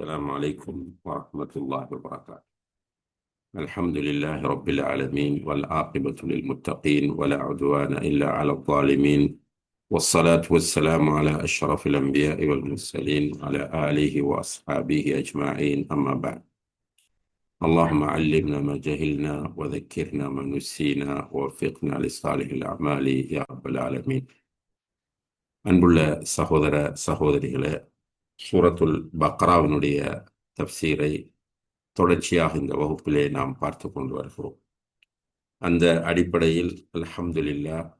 السلام عليكم ورحمة الله وبركاته. الحمد لله رب العالمين والعاقبة للمتقين ولا عدوان إلا على الظالمين. والصلاة والسلام على أشرف الأنبياء والمرسلين على آله وأصحابه أجمعين. أما بعد اللهم علمنا ما جهلنا وذكرنا ما نسينا ووفقنا لصالح الأعمال يا رب العالمين. أنبلا سهودر سهودر சூரத்துல் பக்ராவினுடைய தப்சீரை தொடர்ச்சியாக இந்த வகுப்பிலே நாம் பார்த்து கொண்டு வருகிறோம். அந்த அடிப்படையில் அல்ஹம்துலில்லா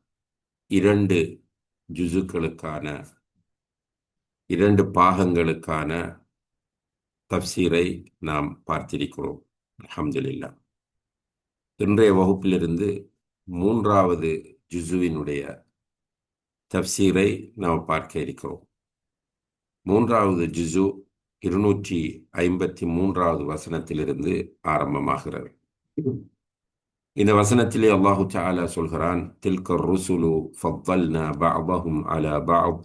இரண்டு ஜுசுக்களுக்கான இரண்டு பாகங்களுக்கான தப்சீரை நாம் பார்த்திருக்கிறோம். அல்ஹம்துலில்லா. இன்றைய வகுப்பிலிருந்து மூன்றாவது ஜுசுவினுடைய தப்சீரை நாம் பார்க்க இருக்கிறோம். மூன்றாவது ஜிசு இருநூற்றி ஐம்பத்தி மூன்றாவது வசனத்திலிருந்து ஆரம்பமாகிறது இந்த வசனத்திலே அல்லாஹு தாலா சொல்கிறான் தில்க ருசுலு ஃபத்தல்னா பஅதஹும் அலா பஅத்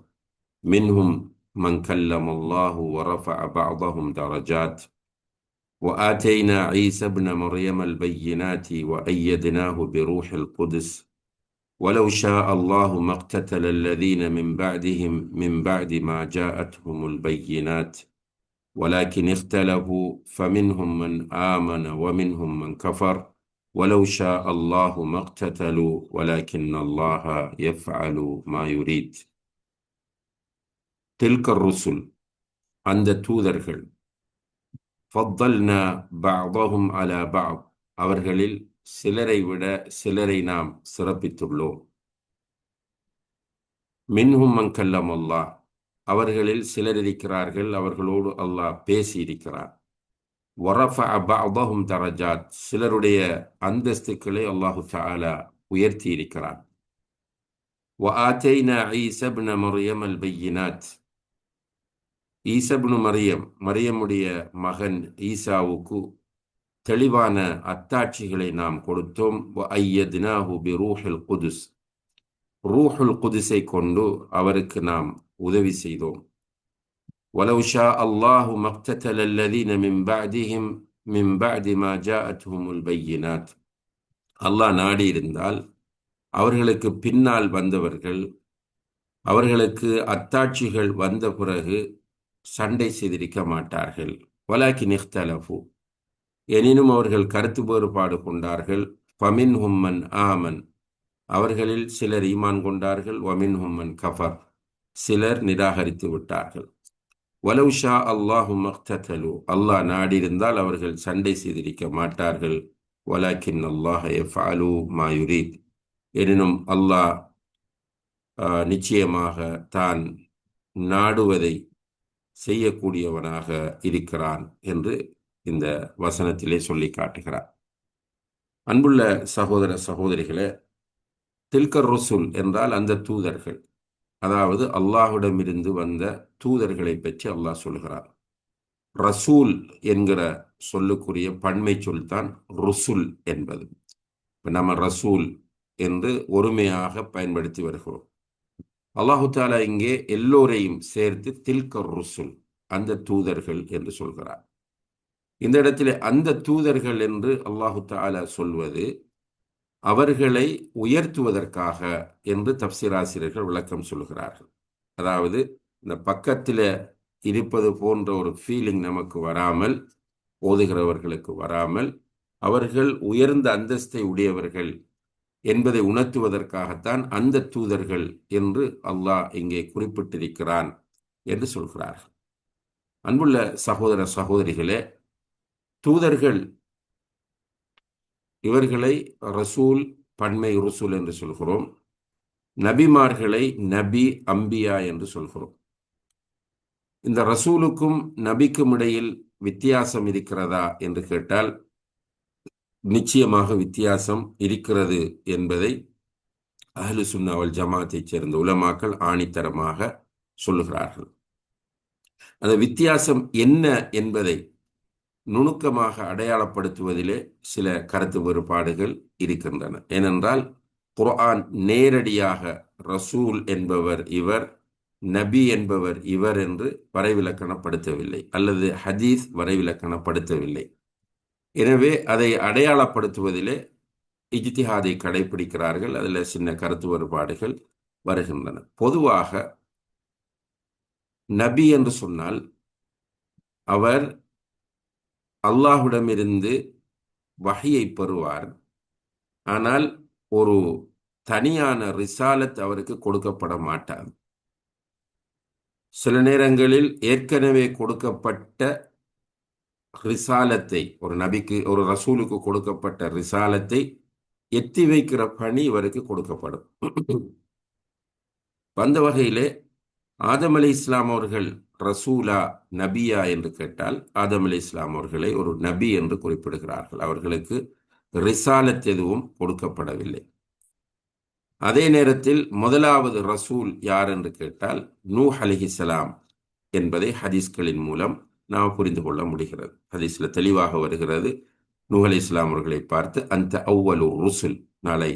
மின்ஹும் من كلم الله ورفع بعضهم درجات وآتينا عيسى ابن مريم البينات وأيدناه بروح القدس ولو شاء الله ما اقتتل الذين من بعدهم من بعد ما جاءتهم البينات ولكن اختلفوا فمنهم من آمن ومنهم من كفر ولو شاء الله ما اقتتلوا ولكن الله يفعل ما يريد تلك الرسل عند தூதர்கள் فضلنا بعضهم على بعض அவர்களில் சிலரை விட சிலரை நாம் சிறப்பித்துள்ளோம் மின்ஹும் மங்கல்லம் அல்லாஹ் அவர்களில் சிலர் இருக்கிறார்கள் அவர்களோடு அல்லாஹ் பேசி இருக்கிறார் வரஃபஅபஅதஹும் தரஜாத் சிலருடைய அந்தஸ்துக்களை அல்லாஹு தஆலா உயர்த்தி இருக்கிறார் وآتينا عيسى ابن مريم البينات ஈசப்னு மரியம் மரியமுடைய மகன் ஈசாவுக்கு தெளிவான அத்தாட்சிகளை நாம் கொடுத்தோம் ஐயத்னாஹு பி ரூஹில் குதுஸ் ரூஹுல் குதுஸை கொண்டு அவருக்கு நாம் உதவி செய்தோம் ولو شاء الله ما اقتتل الذين من بعدهم من بعد ما جاءتهم البينات அல்லாஹ் நாடி இருந்தால் அவர்களுக்கு பின்னால் வந்தவர்கள் அவர்களுக்கு அத்தாட்சிகள் வந்த பிறகு சண்டை செய்திருக்க மாட்டார்கள் வலாக்கி நிஹ்தலஃபு எனினும் அவர்கள் கருத்து வேறுபாடு கொண்டார்கள். ஃபமின் ஹும்மன் ஆமன். அவர்களில் சிலர் ஈமான் கொண்டார்கள். ஒமின் ஹும்மன் கஃபர். சிலர் நிராகரித்து விட்டார்கள். வலவுஷா அல்லாஹு மக்தலு அல்லாஹ் நாடியிருந்தால் அவர்கள் சண்டை செய்திருக்க மாட்டார்கள். வலாக்கின் அல்லாஹ் எஃபாலு மாயுரீத் எனினும் அல்லாஹ் நிச்சயமாக தான் நாடுவதை செய்யக்கூடியவனாக இருக்கிறான் என்று இந்த வசனத்திலே சொல்லி காட்டுகிறார். அன்புள்ள சகோதர சகோதரிகளே தில்கர் ருசுல் என்றால் அந்த தூதர்கள் அதாவது அல்லாஹுடமிருந்து வந்த தூதர்களை பற்றி அல்லாஹ் சொல்கிறார். ரசூல் என்கிற சொல்லுக்குரிய பன்மை சொல் தான் ருசுல் என்பது. நம்ம ரசூல் என்று ஒருமையாக பயன்படுத்தி வருகிறோம். அல்லாஹு தாலா இங்கே எல்லோரையும் சேர்த்து தில்கர் ருசுல் அந்த தூதர்கள் என்று சொல்கிறார். இந்த இடத்துல அந்த தூதர்கள் என்று அல்லாஹு தாலா சொல்வது அவர்களை உயர்த்துவதற்காக என்று தப்சிராசிரியர்கள் விளக்கம் சொல்கிறார்கள் அதாவது இந்த பக்கத்தில் இருப்பது போன்ற ஒரு ஃபீலிங் நமக்கு வராமல் ஓதுகிறவர்களுக்கு வராமல் அவர்கள் உயர்ந்த அந்தஸ்தை உடையவர்கள் என்பதை உணர்த்துவதற்காகத்தான் அந்த தூதர்கள் என்று அல்லாஹ் இங்கே குறிப்பிட்டிருக்கிறான் என்று சொல்கிறார்கள். அன்புள்ள சகோதர சகோதரிகளே தூதர்கள் இவர்களை ரசூல் பன்மை ருசூல் என்று சொல்கிறோம். நபிமார்களை நபி அம்பியா என்று சொல்கிறோம். இந்த ரசூலுக்கும் நபிக்கும் இடையில் வித்தியாசம் இருக்கிறதா என்று கேட்டால் நிச்சயமாக வித்தியாசம் இருக்கிறது என்பதை அஹ்லு சுன்னாவல் ஜமாத்தைச் சேர்ந்த உலமாக்கள் ஆணித்தரமாக சொல்லுகிறார்கள். அந்த வித்தியாசம் என்ன என்பதை நுணுக்கமாக அடையாளப்படுத்துவதிலே சில கருத்து வேறுபாடுகள் இருக்கின்றன. ஏனென்றால் குர்ஆன் நேரடியாக ரசூல் என்பவர் இவர் நபி என்பவர் இவர் என்று வரைவிலக்கணப்படுத்தவில்லை அல்லது ஹதீஸ் வரைவிலக்கணப்படுத்தவில்லை. எனவே அதை அடையாளப்படுத்துவதிலே இஜ்திஹாதை கடைபிடிக்கிறார்கள் அதில் சின்ன கருத்து வேறுபாடுகள் வருகின்றன. பொதுவாக நபி என்று சொன்னால் அவர் அல்லாஹ்விடமிருந்து வகையை பெறுவார். ஆனால் ஒரு தனியான ரிசாலத் அவருக்கு கொடுக்கப்பட மாட்டார். சில நேரங்களில் ஏற்கனவே கொடுக்கப்பட்ட ரிசாலத்தை ஒரு நபிக்கு ஒரு ரசூலுக்கு கொடுக்கப்பட்ட ரிசாலத்தை எத்தி வைக்கிற பணி இவருக்கு கொடுக்கப்படும். வந்த வகையிலே ஆதம் அலி இஸ்லாம் அவர்கள் ரசூலா நபியா என்று கேட்டால் ஆதம் அலி இஸ்லாம் அவர்களை ஒரு நபி என்று குறிப்பிடுகிறார்கள். அவர்களுக்கு ரிசாலத் எதுவும் கொடுக்கப்படவில்லை. அதே நேரத்தில் முதலாவது ரசூல் யார் என்று கேட்டால் நூ அலிஹிசலாம் என்பதை ஹதீஸ்களின் மூலம் நாம் புரிந்து கொள்ள முடிகிறது. ஹதீஸ்ல தெளிவாக வருகிறது நூ அலி இஸ்லாம் அவர்களை பார்த்து அந்த அவ்வலு ருசுல் நாளை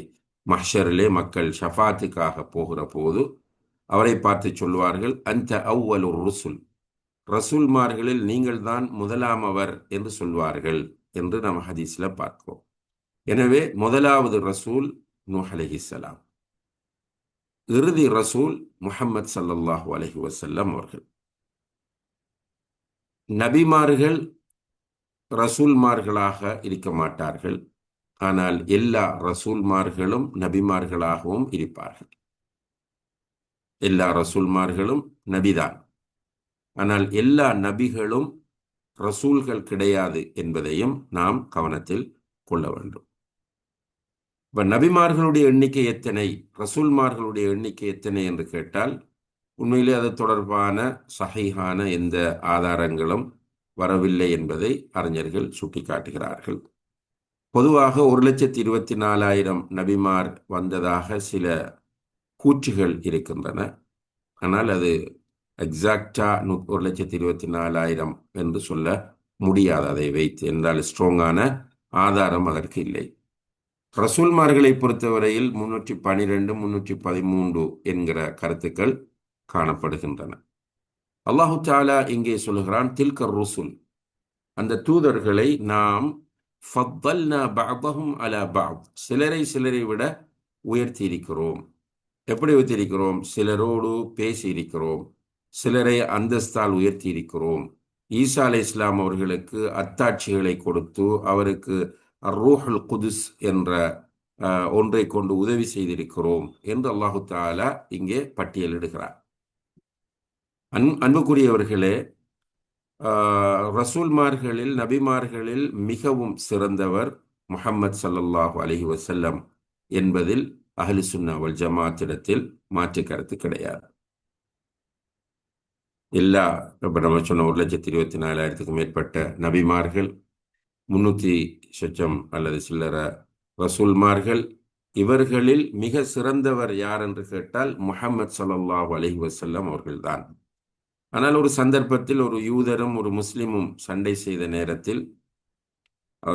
மஹ்ஷரிலே மக்கள் ஷஃபாத்துக்காக போகிற போது அவரை பார்த்து சொல்வார்கள் அந்த அவ்வலு ருசுல். ரசூல்மார்களில் நீங்கள் தான் என்று சொல்வார்கள் என்று நாம் ஹதீஸ்ல பார்க்கிறோம். எனவே முதலாவது ரசூல் நூஹ் அலிஹிசலாம் இறுதி ரசூல் முஹம்மது சல்லல்லாஹு அலஹி வசல்லம் அவர்கள். நபிமார்கள் ரசூல்மார்களாக இருக்க மாட்டார்கள். ஆனால் எல்லா ரசூல்மார்களும் நபிமார்களாகவும் இருப்பார்கள். எல்லா ரசூல்மார்களும் நபிதான். ஆனால் எல்லா நபிகளும் ரசூல்கள் கிடையாது என்பதையும் நாம் கவனத்தில் கொள்ள வேண்டும். இப்ப நபிமார்களுடைய எண்ணிக்கை எத்தனை? ரசூல்மார்களுடைய எண்ணிக்கை எத்தனை என்று கேட்டால் உண்மையிலே அது தொடர்பான சகைகான எந்த ஆதாரங்களும் வரவில்லை என்பதை அறிஞர்கள் சுட்டிக்காட்டுகிறார்கள். பொதுவாக ஒரு லட்சத்தி இருபத்தி நாலாயிரம் நபிமார் வந்ததாக சில கூற்றுகள் இருக்கின்றன. ஆனால் அது எக்ஸாக்டா ஒரு லட்சத்தி இருபத்தி நாலாயிரம் என்று சொல்ல முடியாது. அதை வைத்து என்றால் ஸ்ட்ராங்கான ஆதாரம் அதற்கு இல்லை. ரசூல்மார்களை பொறுத்தவரையில் முன்னூற்றி பனிரெண்டு முன்னூற்றி பதிமூன்று என்கிற கருத்துக்கள் காணப்படுகின்றன. அல்லாஹு தாலா இங்கே சொல்கிறான் தில்கர் ருசுல். அந்த தூதர்களை நாம் அலா பாப் சிலரை சிலரை விட உயர்த்தி இருக்கிறோம். எப்படி உயர்த்தியிருக்கிறோம்? சிலரோடு பேசி இருக்கிறோம் சிலரை அந்தஸ்தால் உயர்த்தி இருக்கிறோம் ஈசா அலை இஸ்லாம் அவர்களுக்கு அத்தாட்சிகளை கொடுத்து அவருக்கு ரூஹல் குதுஸ் என்ற ஒன்றை கொண்டு உதவி செய்திருக்கிறோம் என்று அல்லாஹு தாலா இங்கே பட்டியலிடுகிறார். அன் அன்புக்குரியவர்களே ரசூல்மார்களில் நபிமார்களில் மிகவும் சிறந்தவர் முஹம்மது சல்லல்லாஹு அலஹி வசல்லம் என்பதில் அகலி சுன்னாவல் ஜமாத்திடத்தில் மாற்று கருத்து கிடையாது. எல்லா இப்போ நம்ம சொன்ன ஒரு லட்சத்தி இருபத்தி நாலாயிரத்துக்கும் மேற்பட்ட நபிமார்கள் முன்னூற்றி சொச்சம் அல்லது சில்லற ரசூல்மார்கள் இவர்களில் மிக சிறந்தவர் யார் என்று கேட்டால் முகமது சல்லாஹ் அலஹி வசல்லம் அவர்கள்தான். ஆனால் ஒரு சந்தர்ப்பத்தில் ஒரு யூதரும் ஒரு முஸ்லீமும் சண்டை செய்த நேரத்தில்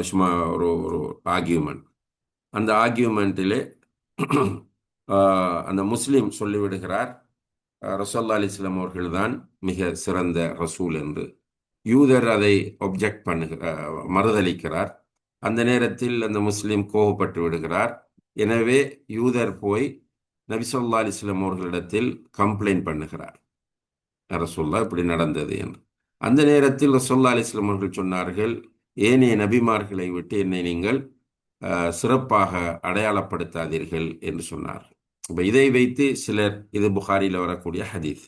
சும்மா ஒரு ஒரு ஆர்கியூமெண்ட் அந்த ஆர்கியூமெண்ட்டிலே அந்த முஸ்லீம் சொல்லிவிடுகிறார். ரசோல்லா அலிஸ்லாம் அவர்கள்தான் மிக சிறந்த ரசூல் என்று. யூதர் அதை ஒப்ஜெக்ட் பண்ணுகிற மறுதளிக்கிறார். அந்த நேரத்தில் அந்த முஸ்லீம் கோபப்பட்டு விடுகிறார். எனவே யூதர் போய் நபிசல்லா அலிஸ்லாம் அவர்களிடத்தில் கம்ப்ளைண்ட் பண்ணுகிறார். ரசோல்லா இப்படி நடந்தது என்று. அந்த நேரத்தில் ரசோல்லா அலிஸ்லாம் அவர்கள் சொன்னார்கள் ஏனைய நபிமார்களை விட்டு என்னை நீங்கள் சிறப்பாக அடையாளப்படுத்தாதீர்கள் என்று சொன்னார். இப்போ இதை வைத்து சிலர் இது புகாரியில் வரக்கூடிய ஹதீஸ்.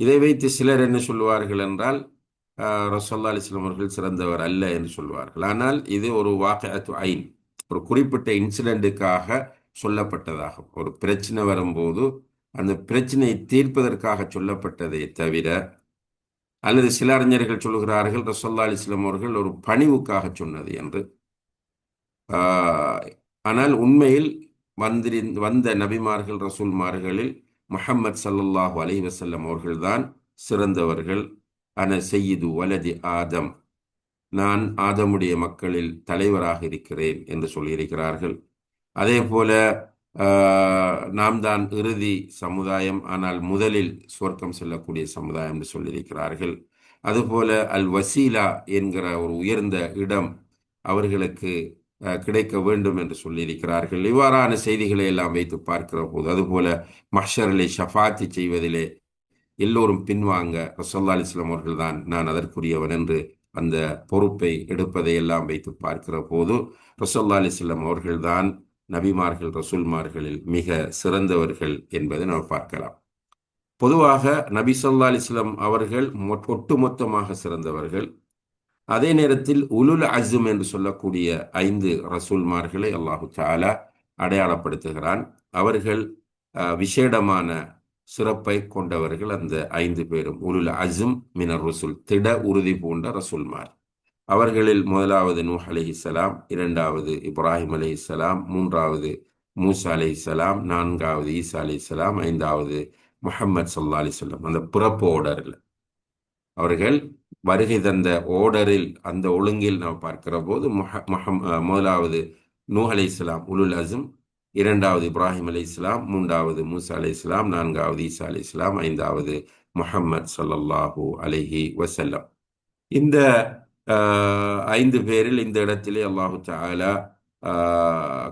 இதை வைத்து சிலர் என்ன சொல்லுவார்கள் என்றால் ரசோல்லா அலிஸ்லாம் அவர்கள் சிறந்தவர் அல்ல என்று சொல்வார்கள் ஆனால் இது ஒரு வாக்கத்து ஐன் ஒரு குறிப்பிட்ட இன்சிடெண்ட்டுக்காக சொல்லப்பட்டதாகும். ஒரு பிரச்சனை வரும்போது அந்த பிரச்சனையை தீர்ப்பதற்காக சொல்லப்பட்டதை தவிர அல்லது சில அறிஞர்கள் சொல்லுகிறார்கள் ரசோல்லா அலிஸ்லாம் அவர்கள் ஒரு பணிவுக்காக சொன்னது என்று ஆனால் உண்மையில் வந்திருந்த வந்த நபிமார்கள் ரசூல்மார்களில் முஹம்மது சல்லல்லாஹு அலி வசல்லம் அவர்கள்தான் சிறந்தவர்கள். அன செய்யுது வலதி ஆதம். நான் ஆதமுடைய மக்களில் தலைவராக இருக்கிறேன் என்று சொல்லியிருக்கிறார்கள். அதே போல நாம் தான் இறுதி சமுதாயம் ஆனால் முதலில் சுவர்க்கம் செல்லக்கூடிய சமுதாயம் என்று சொல்லியிருக்கிறார்கள். அதுபோல அல் வசீலா என்கிற ஒரு உயர்ந்த இடம் அவர்களுக்கு கிடைக்க வேண்டும் என்று சொல்லியிருக்கிறார்கள். இவ்வாறான செய்திகளை எல்லாம் வைத்து பார்க்கிற போது அதுபோல மஷரலை ஷஃபாத்தி செய்வதிலே எல்லோரும் பின்வாங்க. ரசோல்லா அலிஸ்லாம் அவர்கள் தான் நான் அதற்குரியவன் என்று அந்த பொறுப்பை எடுப்பதை எல்லாம் வைத்து பார்க்கிற போது ரசோல்லா அலிஸ்லாம் அவர்கள்தான் நபிமார்கள் ரசூல்மார்களில் மிக சிறந்தவர்கள் என்பதை நாம் பார்க்கலாம். பொதுவாக நபி சொல்லா அலிஸ்லாம் அவர்கள் ஒட்டுமொத்தமாக சிறந்தவர்கள். அதே நேரத்தில் உலுல் அசும் என்று சொல்லக்கூடிய ஐந்து ரசூல்மார்களை அல்லாஹு தாலா அடையாளப்படுத்துகிறான். அவர்கள் விசேடமான சிறப்பை கொண்டவர்கள் அந்த ஐந்து பேரும். உலுல் அசும் மினர் ரசூல் திட உறுதி பூண்ட ரசூல்மார். அவர்களில் முதலாவது நூஹ் அலிஹிசலாம் இரண்டாவது இப்ராஹிம் அலிஹிசலாம் மூன்றாவது மூசா அலிஹிசலாம் நான்காவது ஈசா அலிஹிசலாம் ஐந்தாவது முஹம்மது சல்லா அலிசல்லாம் அந்த பிறப்பு ஓடரில் அவர்கள் வருகை தந்த ஓடரில் அந்த ஒழுங்கில் நாம் பார்க்கிற போது முஹம் முதலாவது நூ அலை இஸ்லாம் உலுல் அசும் இரண்டாவது இப்ராஹிம் அலி இஸ்லாம் மூன்றாவது மூசா அலி இஸ்லாம் நான்காவது ஈசா அலி இஸ்லாம் ஐந்தாவது முஹம்மது சல்லல்லாஹூ அலிஹி வசல்லம் இந்த ஐந்து பேரில் இந்த இடத்திலே அல்லாஹு தாலா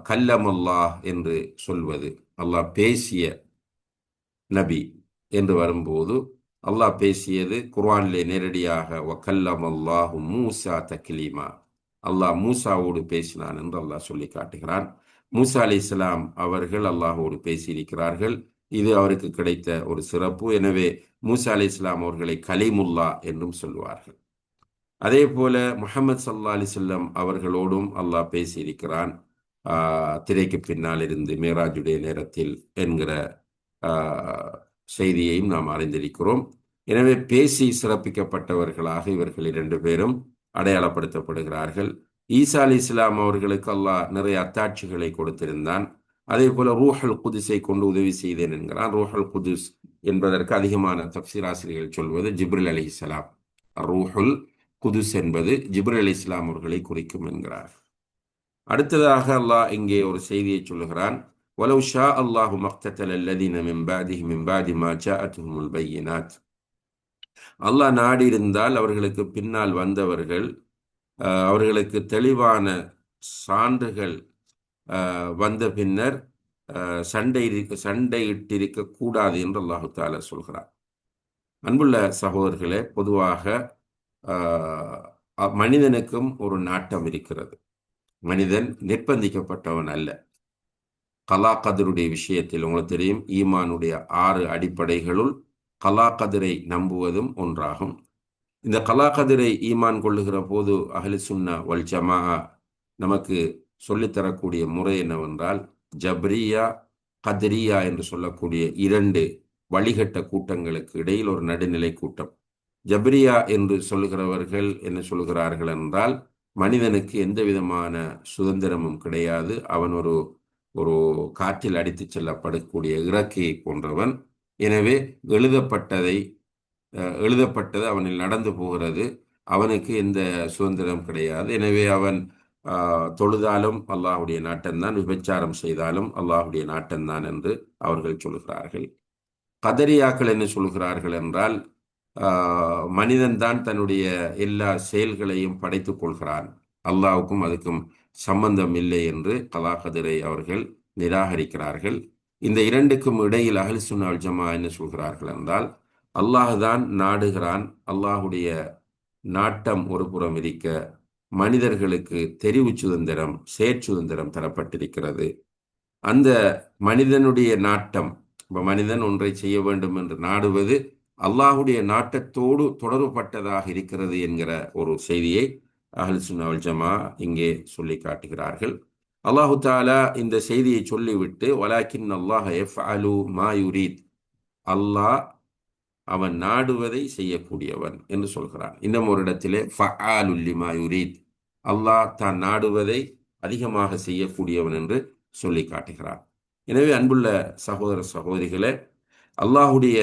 கல்லம் அல்லாஹ் என்று சொல்வது அல்லாஹ் பேசிய நபி என்று வரும்போது அல்லாஹ் பேசியது குர்ஆனிலே நேரடியாக வக்கல்லம் அல்லாஹு மூசா தக்லீமா. அல்லாஹ் மூசாவோடு பேசினான் என்று அல்லாஹ் சொல்லி காட்டுகிறான். மூசா அலி இஸ்லாம் அவர்கள் அல்லாஹோடு பேசியிருக்கிறார்கள். இது அவருக்கு கிடைத்த ஒரு சிறப்பு. எனவே மூசா அலி இஸ்லாம் அவர்களை கலிமுல்லா என்றும் சொல்வார்கள் அதே போல முகமது சல்லா அலி சொல்லம் அவர்களோடும் அல்லாஹ் பேசியிருக்கிறான். திரைக்கு பின்னால் இருந்து மேராஜுடைய நேரத்தில் என்கிற செய்தியையும் நாம் அறிந்திருக்கிறோம். எனவே பேசி சிறப்பிக்கப்பட்டவர்களாக இவர்கள் இரண்டு பேரும் அடையாளப்படுத்தப்படுகிறார்கள். ஈசா அலி இஸ்லாம் அவர்களுக்கு அல்லாஹ் நிறைய அத்தாட்சிகளை கொடுத்திருந்தான். அதே போல ரூஹல் குதிஸை கொண்டு உதவி செய்தேன் என்கிறான். ரூஹல் குதுஸ் என்பதற்கு அதிகமான தப்சிராசிரியர்கள் சொல்வது ஜிப்ரில் அலி இஸ்லாம். ரூஹுல் குதுஸ் என்பது ஜிப்ரில் அலி இஸ்லாம் அவர்களை குறிக்கும் என்கிறார் அடுத்ததாக அல்லாஹ் இங்கே ஒரு செய்தியை சொல்லுகிறான். ولو شاء الله ما اقتتل الذين من بعده من بعد ما جاءتهم البينات அல்லாஹ் நாடி இருந்தால் அவர்களுக்கு பின்னால் வந்தவர்கள் அவர்களுக்கு தெளிவான சான்றுகள் வந்த பின்னர் சண்டை சண்டையிட்டிருக்க கூடாது என்று அல்லாஹு தாலா சொல்கிறார் அன்புள்ள சகோதரர்களே பொதுவாக மனிதனுக்கும் ஒரு நாட்டம் இருக்கிறது மனிதன் நிர்பந்திக்கப்பட்டவன் அல்ல கலாக்கதிருடைய விஷயத்தில் உங்களுக்கு தெரியும் ஈமானுடைய ஆறு அடிப்படைகளுள் கலாக்கதிரை நம்புவதும் ஒன்றாகும். இந்த கலாக்கதிரை ஈமான் கொள்ளுகிற போது அஹலி சுன்னா வல் ஜமா நமக்கு சொல்லித்தரக்கூடிய முறை என்னவென்றால் ஜப்ரியா கதிரியா என்று சொல்லக்கூடிய இரண்டு வழிகட்ட கூட்டங்களுக்கு இடையில் ஒரு நடுநிலை கூட்டம். ஜப்ரியா என்று சொல்லுகிறவர்கள் என்ன சொல்கிறார்கள் என்றால் மனிதனுக்கு எந்த விதமான சுதந்திரமும் கிடையாது. அவன் ஒரு ஒரு காற்றில் அடித்து செல்லப்படக்கூடிய இறக்கையை போன்றவன். எனவே எழுதப்பட்டதை எழுதப்பட்டது அவனில் நடந்து போகிறது. அவனுக்கு எந்த சுதந்திரம் கிடையாது. எனவே அவன் தொழுதாலும் அல்லாஹுடைய நாட்டம்தான். விபச்சாரம் செய்தாலும் அல்லாஹுடைய நாட்டம்தான் என்று அவர்கள் சொல்கிறார்கள். கதரியாக்கள் என்ன சொல்கிறார்கள் என்றால் மனிதன்தான் தன்னுடைய எல்லா செயல்களையும் படைத்துக் கொள்கிறான். அல்லாவுக்கும் அதுக்கும் சம்பந்தம் இல்லை என்று கலாகதிரை அவர்கள் நிராகரிக்கிறார்கள். இந்த இரண்டுக்கும் இடையில் அகல் சுனால் ஜமா என்ன சொல்கிறார்கள் என்றால் அல்லாஹுதான் நாடுகிறான். அல்லாஹுடைய நாட்டம் ஒரு புறம் இருக்க மனிதர்களுக்கு தெரிவு சுதந்திரம் செயற்சுதந்திரம் தரப்பட்டிருக்கிறது. அந்த மனிதனுடைய நாட்டம் இப்போ மனிதன் ஒன்றை செய்ய வேண்டும் என்று நாடுவது அல்லாஹுடைய நாட்டத்தோடு தொடர்புபட்டதாக இருக்கிறது என்கிற ஒரு செய்தியை அஹல் சுன்னாவல் ஜமா இங்கே சொல்லி காட்டுகிறார்கள். அல்லாஹு தாலா இந்த செய்தியை சொல்லிவிட்டு வலாக்கின் அல்லாஹ் எஃப் அலு மாயுரீத் அல்லாஹ் அவன் நாடுவதை செய்யக்கூடியவன் என்று சொல்கிறான். இன்னும் ஒரு இடத்திலே ஃபஆலுல்லி மாயுரீத் அல்லாஹ் தான் நாடுவதை அதிகமாக செய்யக்கூடியவன் என்று சொல்லி காட்டுகிறான். எனவே அன்புள்ள சகோதர சகோதரிகளே அல்லாஹுடைய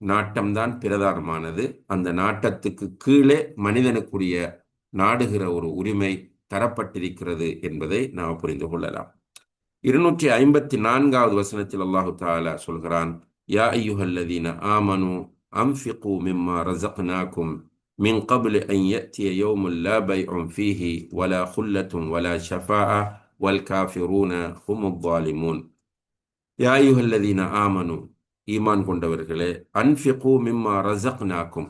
நாட்டம்தான் பிரதானமானது. அந்த நாட்டத்துக்கு கீழே மனிதனுக்குரிய நாடுகிற ஒரு உரிமை தரப்பட்டிருக்கிறது என்பதை நாம் புரிந்து கொள்ளலாம் இருநூற்றி ஐம்பத்தி நான்காவது வசனத்தில் அல்லாஹு தாலா சொல்கிறான் யா ஐயுஹல்லதீன ஆமனு அம்ஃபிகு மிம்மா ரஸக்னாக்கும் மின் قبل أن يأتي يوم لا بيع فيه ولا خلة ولا شفاعة والكافرون هم الظالمون யா ஐயுஹல்லதீன ஆமனு ஈமான் கொண்டவர்களே அன்ஃபிகு மிம்மா ரஸக்னாக்கும்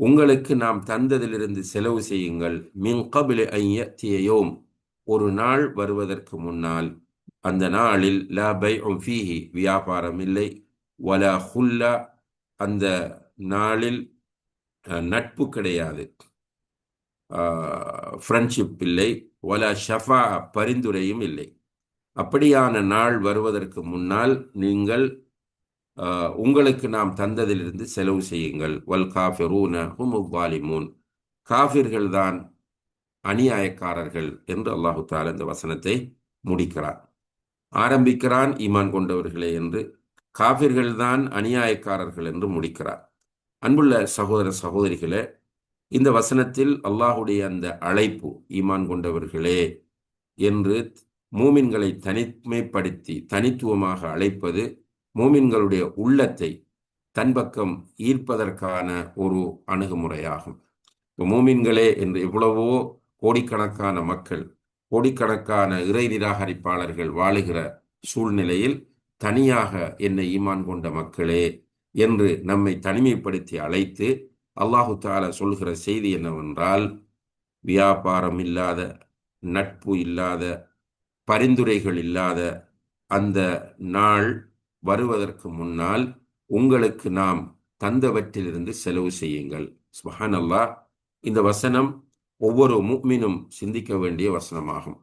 உங்களுக்கு நாம் தந்ததிலிருந்து செலவு செய்யுங்கள். மின்கபிலே ஐயத்தியோம் ஒரு நாள் வருவதற்கு முன்னால் அந்த நாளில் லா பை ஃபீஹி வியாபாரம் இல்லை. வலா ஹுல்லா அந்த நாளில் நட்பு கிடையாது. ஃப்ரெண்ட்ஷிப் இல்லை. வலா ஷஃபா பரிந்துரையும் இல்லை. அப்படியான நாள் வருவதற்கு முன்னால் நீங்கள் உங்களுக்கு நாம் தந்ததிலிருந்து செலவு செய்யுங்கள். வல் காஃபிரூன ஹுமுவாலிமூன் காஃபிர்கள் தான் அநியாயக்காரர்கள் என்று அல்லாஹு தால இந்த வசனத்தை முடிக்கிறான். ஆரம்பிக்கிறான் ஈமான் கொண்டவர்களே என்று காஃபிர்கள் தான் அநியாயக்காரர்கள் என்று முடிக்கிறார் அன்புள்ள சகோதர சகோதரிகளே இந்த வசனத்தில் அல்லாஹுடைய அந்த அழைப்பு ஈமான் கொண்டவர்களே என்று மூமின்களை தனிமைப்படுத்தி தனித்துவமாக அழைப்பது மூமின்களுடைய உள்ளத்தை தன் பக்கம் ஈர்ப்பதற்கான ஒரு அணுகுமுறையாகும். இப்போ மூமின்களே என்று எவ்வளவோ கோடிக்கணக்கான மக்கள் கோடிக்கணக்கான இறை நிராகரிப்பாளர்கள் வாழுகிற சூழ்நிலையில் தனியாக என்னை ஈமான் கொண்ட மக்களே என்று நம்மை தனிமைப்படுத்தி அழைத்து அல்லாஹு தாலா சொல்கிற செய்தி என்னவென்றால் வியாபாரம் இல்லாத நட்பு இல்லாத பரிந்துரைகள் இல்லாத அந்த நாள் வருவதற்கு முன்னால் உங்களுக்கு நாம் தந்தவற்றிலிருந்து செலவு செய்யுங்கள். சுஹான் அல்லாஹ் இந்த வசனம் ஒவ்வொரு முக்மினும் சிந்திக்க வேண்டிய வசனமாகும்.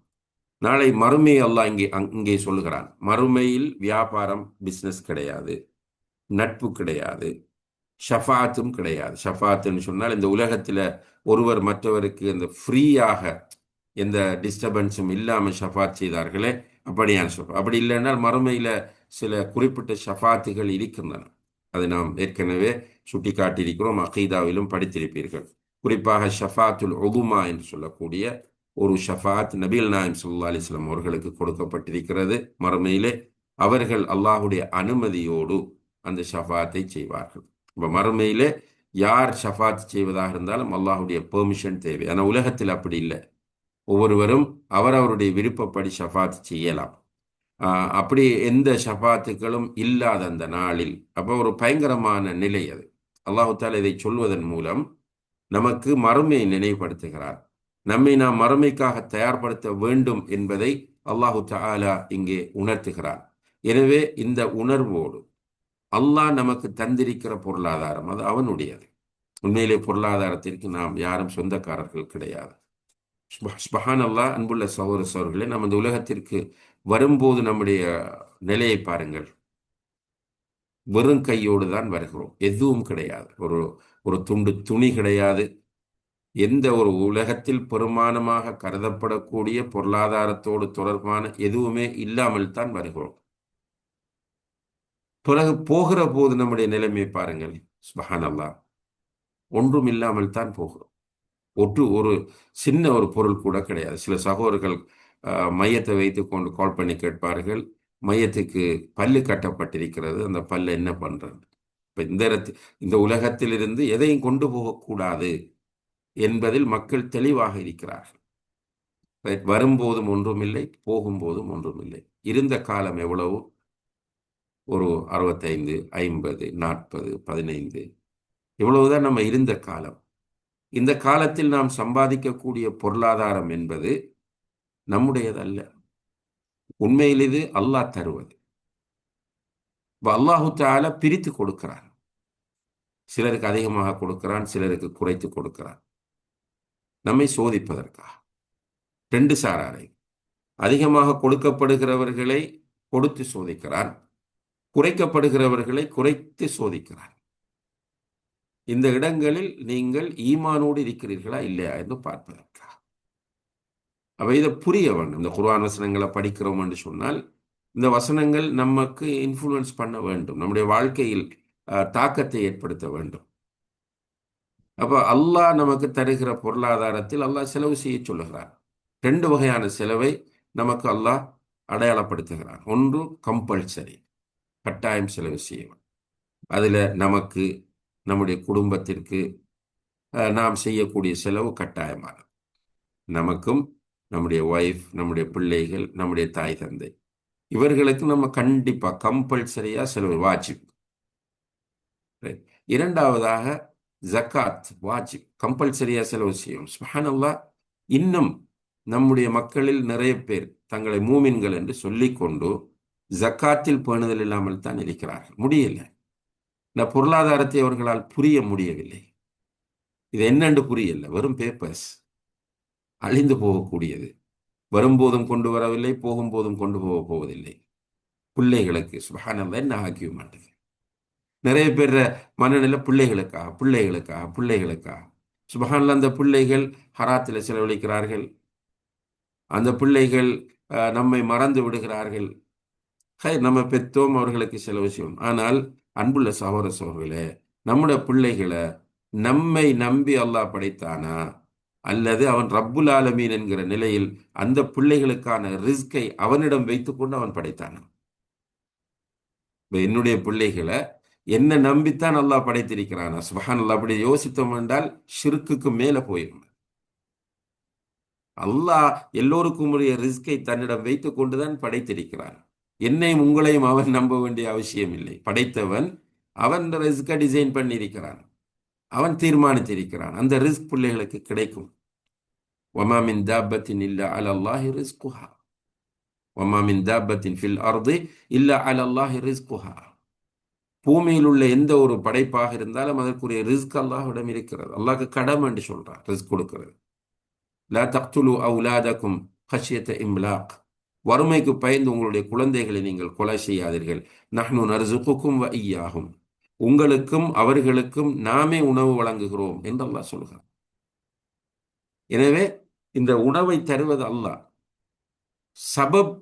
நாளை மறுமை அல்லாஹ் இங்கே இங்கே சொல்லுகிறான். மறுமையில் வியாபாரம் பிஸ்னஸ் கிடையாது. நட்பு கிடையாது. ஷஃபாத்தும் கிடையாது. ஷஃபாத்துன்னு சொன்னால் இந்த உலகத்தில் ஒருவர் மற்றவருக்கு இந்த ஃப்ரீயாக எந்த டிஸ்டர்பன்ஸும் இல்லாமல் ஷஃபாத் செய்தார்களே அப்படியான ஷஃபா அப்படி இல்லைன்னால் மறுமையில் சில குறிப்பிட்ட ஷஃபாத்துகள் இருக்கின்றன. அதை நாம் ஏற்கனவே சுட்டி காட்டியிருக்கிறோம் அகீதாவிலும் படித்திருப்பீர்கள். குறிப்பாக ஷஃபாத்துல் ஒகுமா என்று சொல்லக்கூடிய ஒரு ஷஃபாத் நபீல் நாயம் சுல்லா அலிஸ்லாம் அவர்களுக்கு கொடுக்கப்பட்டிருக்கிறது. மறுமையிலே அவர்கள் அல்லாஹுடைய அனுமதியோடு அந்த ஷஃபாத்தை செய்வார்கள். இப்போ மறுமையிலே யார் ஷஃபாத் செய்வதாக இருந்தாலும் அல்லாஹுடைய பெர்மிஷன் தேவை. ஆனால் உலகத்தில் அப்படி இல்லை. ஒவ்வொருவரும் அவரவருடைய விருப்பப்படி ஷஃபாத் செய்யலாம். அப்படி எந்த ஷபாத்துக்களும் இல்லாத அந்த நாளில். அப்போ ஒரு பயங்கரமான நிலை அது. அல்லாஹு தால இதை சொல்வதன் மூலம் நமக்கு மறுமையை நினைவுபடுத்துகிறார். நம்மை நாம் மறுமைக்காக தயார்படுத்த வேண்டும் என்பதை அல்லாஹு தாலா இங்கே உணர்த்துகிறார். எனவே இந்த உணர்வோடு அல்லாஹ் நமக்கு தந்திருக்கிற பொருளாதாரம் அது அவனுடையது. உண்மையிலே பொருளாதாரத்திற்கு நாம் யாரும் சொந்தக்காரர்கள் கிடையாது. ஸ்பஹான் அல்லா அன்புள்ள சகோதர சோர்களே நம்ம இந்த உலகத்திற்கு வரும்போது நம்முடைய நிலையை பாருங்கள். வெறும் கையோடு தான் வருகிறோம். எதுவும் கிடையாது. ஒரு ஒரு துண்டு துணி கிடையாது. எந்த ஒரு உலகத்தில் பெருமானமாக கருதப்படக்கூடிய பொருளாதாரத்தோடு தொடர்பான எதுவுமே இல்லாமல் தான் வருகிறோம். பிறகு போகிற போது நம்முடைய நிலைமை பாருங்கள். ஸ்பஹான் அல்லா ஒன்றும் இல்லாமல் தான் போகிறோம். ஒட்டு ஒரு சின்ன ஒரு பொருள் கூட கிடையாது. சில சகோதரர்கள் மையத்தை வைத்து கொண்டு கால் பண்ணி கேட்பார்கள். மையத்துக்கு பல்லு கட்டப்பட்டிருக்கிறது. அந்த பல்லு என்ன பண்றது? இப்போ இந்த இந்த உலகத்திலிருந்து எதையும் கொண்டு போகக்கூடாது என்பதில் மக்கள் தெளிவாக இருக்கிறார்கள். வரும்போதும் ஒன்றுமில்லை போகும்போதும் ஒன்றுமில்லை இருந்த காலம் எவ்வளவு? ஒரு அறுபத்தைந்து ஐம்பது நாற்பது பதினைந்து. இவ்வளவுதான் நம்ம இருந்த காலம். இந்த காலத்தில் நாம் சம்பாதிக்கக்கூடிய பொருளாதாரம் என்பது நம்முடையதல்ல. உண்மையில் இது அல்லாஹ் தருவது. அல்லாஹு தால பிரித்து கொடுக்கிறான் சிலருக்கு அதிகமாக கொடுக்கிறான் சிலருக்கு குறைத்து கொடுக்கிறான். நம்மை சோதிப்பதற்காக. ரெண்டு சாராரை. அதிகமாக கொடுக்கப்படுகிறவர்களை கொடுத்து சோதிக்கிறான். குறைக்கப்படுகிறவர்களை குறைத்து சோதிக்கிறான். இந்த இடங்களில் நீங்கள் ஈமானோடு இருக்கிறீர்களா இல்லையா என்று பார்ப்பதற்காக. அப்போ இதை புரிய வேண்டும். இந்த குர்வான் வசனங்களை படிக்கிறோம் என்று சொன்னால் இந்த வசனங்கள் நமக்கு இன்ஃப்ளூயன்ஸ் பண்ண வேண்டும். நம்முடைய வாழ்க்கையில் தாக்கத்தை ஏற்படுத்த வேண்டும். அப்போ அல்லாஹ் நமக்கு தருகிற பொருளாதாரத்தில் அல்லாஹ் செலவு செய்ய சொல்லுகிறார். ரெண்டு வகையான செலவை நமக்கு அல்லாஹ் அடையாளப்படுத்துகிறார் ஒன்று கம்பல்சரி கட்டாயம் செலவு செய்யணும். அதில் நமக்கு நம்முடைய குடும்பத்திற்கு நாம் செய்யக்கூடிய செலவு கட்டாயமானது. நமக்கும் நம்முடைய ஒய்ஃப் நம்முடைய பிள்ளைகள் நம்முடைய தாய் தந்தை. இவர்களுக்கு நம்ம கண்டிப்பாக கம்பல்சரியாக செலவு வாஜிப். இரண்டாவதாக ஜக்காத் வாஜிப். கம்பல்சரியாக செலவு செய்யும். சுபஹானல்லாஹ் இன்னும் நம்முடைய மக்களில் நிறைய பேர் தங்களை மூமின்கள் என்று சொல்லிக்கொண்டு ஜக்காத்தில் பேணுதல் இல்லாமல் தான் இருக்கிறார்கள். முடியல. இந்த பொருளாதாரத்தை அவர்களால் புரிய முடியவில்லை. இது என்னென்று புரியல. வெறும் பேப்பர்ஸ் அழிந்து போகக்கூடியது. வரும்போதும் கொண்டு வரவில்லை போகும்போதும் கொண்டு போக போவதில்லை. பிள்ளைகளுக்கு சுபஹானல்லாஹ் என்ன ஆக்கிய மாட்டேது? நிறைய பேர் மனநிலை பிள்ளைகளுக்கா பிள்ளைகளுக்கா பிள்ளைகளுக்கா? சுபஹானல்லாஹ் அந்த பிள்ளைகள் ஹராத்தில் செலவழிக்கிறார்கள். அந்த பிள்ளைகள் நம்மை மறந்து விடுகிறார்கள். ஹை நம்ம பெற்றோம் அவர்களுக்கு செலவு செய்யும் ஆனால் அன்புள்ள சகோதர சகோதரர்களே நம்முடைய பிள்ளைகளை நம்மை நம்பி அல்லாஹ் படைத்தானா? அல்லது அவன் ரப்புல் ஆலமீன் என்கிற நிலையில் அந்த பிள்ளைகளுக்கான ரிஸ்கை அவனிடம் வைத்துக்கொண்டு அவன் படைத்தான். இப்போ என்னுடைய பிள்ளைகளை என்ன நம்பித்தான் நல்லா படைத்திருக்கிறான். சுபஹான் அல்லா அப்படி யோசித்தோம் என்றால் ஷிர்க்குக்கு மேல போயிடும் அல்லாஹ் எல்லோருக்கும் உரிய ரிஸ்கை தன்னிடம் வைத்துக் கொண்டுதான் படைத்திருக்கிறான். என்னையும் உங்களையும் அவன் நம்ப வேண்டிய அவசியம் இல்லை. படைத்தவன் அவன் ரிஸ்கை டிசைன் பண்ணியிருக்கிறான். அவன் தீர்மானித்திருக்கிறான். அந்த ரிஸ்க் பிள்ளைகளுக்கு கிடைக்கும். ஒமாமின் தாபத்தின் இல்ல அலல்லாஹி ரிஸ்குஹா. ஒமாமின் தாபத்தின் ஃபில் அர்து இல்ல அலல்லாஹி ரிஸ்குஹா. பூமியில் உள்ள எந்த ஒரு படைப்பாக இருந்தாலும் அதற்குரிய ரிஸ்க் அல்லாஹிடம் இருக்கிறது. அல்லாஹ்க்கு கடம் என்று சொல்றான் ரிஸ்க் கொடுக்கிறது. லா தக்துலு அவுலாதக்கும் ஹஷியத்த இம்லாக். வறுமைக்கு பயந்து உங்களுடைய குழந்தைகளை நீங்கள் கொலை செய்யாதீர்கள். நஹ்னு நர்சுக்கும் வ ஐயாகும் உங்களுக்கும் அவர்களுக்கும் நாமே உணவு வழங்குகிறோம் என்று அல்லாஹ் சொல்கிறான். எனவே இந்த உணவை தருவது அல்லாஹ். சபப்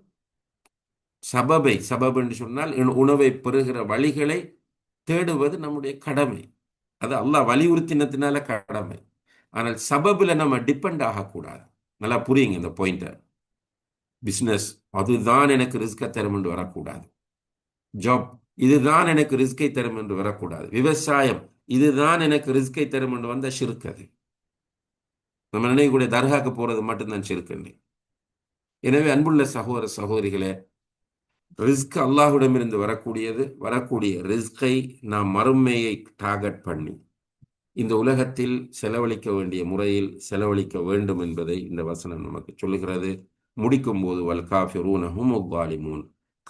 சபபை சபப் என்று சொன்னால் உணவை பெறுகிற வழிகளை தேடுவது நம்முடைய கடமை. அது அல்லாஹ் வலியுறுத்தினத்தினால கடமை. ஆனால் சபபில் நம்ம டிபெண்ட் ஆகக்கூடாது. நல்லா புரியுங்க இந்த பாயிண்ட்டை பிஸ்னஸ் அதுதான் எனக்கு ரிஸ்கை தரும் என்று வரக்கூடாது. ஜாப் இதுதான் எனக்கு ரிஸ்கை தரும் என்று வரக்கூடாது. விவசாயம் இதுதான் எனக்கு ரிஸ்கை தரும் என்று வந்த சிறுக்கது நம்ம நினைக்கக்கூடிய தர்காக்கு போறது மட்டும்தான் ஷிர்க் எனவே அன்புள்ள சகோதர சகோதரிகளே ரிஸ்க் அல்லாஹுடமிருந்து வரக்கூடியது வரக்கூடிய ரிஸ்கை நாம் மறுமையை டார்கெட் பண்ணி இந்த உலகத்தில் செலவழிக்க வேண்டிய முறையில் செலவழிக்க வேண்டும் என்பதை இந்த வசனம் நமக்கு சொல்லுகிறது. முடிக்கும் போது வல் காஃபிரூன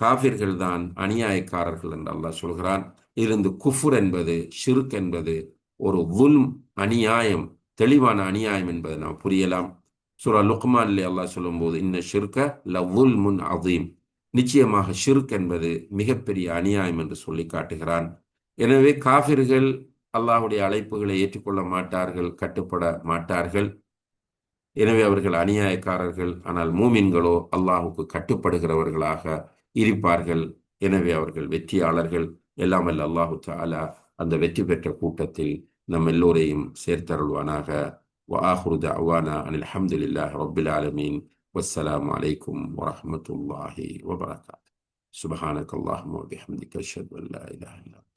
காபிர்கள் காஃபிர்கள் தான் அநியாயக்காரர்கள் என்று அல்லாஹ் சொல்கிறான். இருந்து குஃபுர் என்பது ஷிர்க் என்பது ஒரு உல் அநியாயம் தெளிவான அநியாயம் என்பதை நாம் புரியலாம். சூரா லுக்மான்லே அல்லாஹ் சொல்லும்போது இன்ன ஷிர்க ல முன் அதீம் நிச்சயமாக ஷிர்க் என்பது மிகப்பெரிய அநியாயம் என்று சொல்லி காட்டுகிறான். எனவே காஃபிர்கள் அல்லாஹுடைய அழைப்புகளை ஏற்றுக்கொள்ள மாட்டார்கள் கட்டுப்பட மாட்டார்கள். எனவே அவர்கள் அநியாயக்காரர்கள் ஆனால் மூமின்களோ அல்லாஹுக்கு கட்டுப்படுகிறவர்களாக இருப்பார்கள் எனவே அவர்கள் வெற்றியாளர்கள் எல்லாம் அல்ல அல்லாஹு தாலா அந்த வெற்றி பெற்ற கூட்டத்தில் நம் எல்லோரையும் சேர்த்தருள்வானாக وآخر دعوانا أن الحمد لله رب العالمين والسلام عليكم ورحمة الله وبركاته سبحانك اللهم وبحمدك أشهد أن لا إله إلا أنت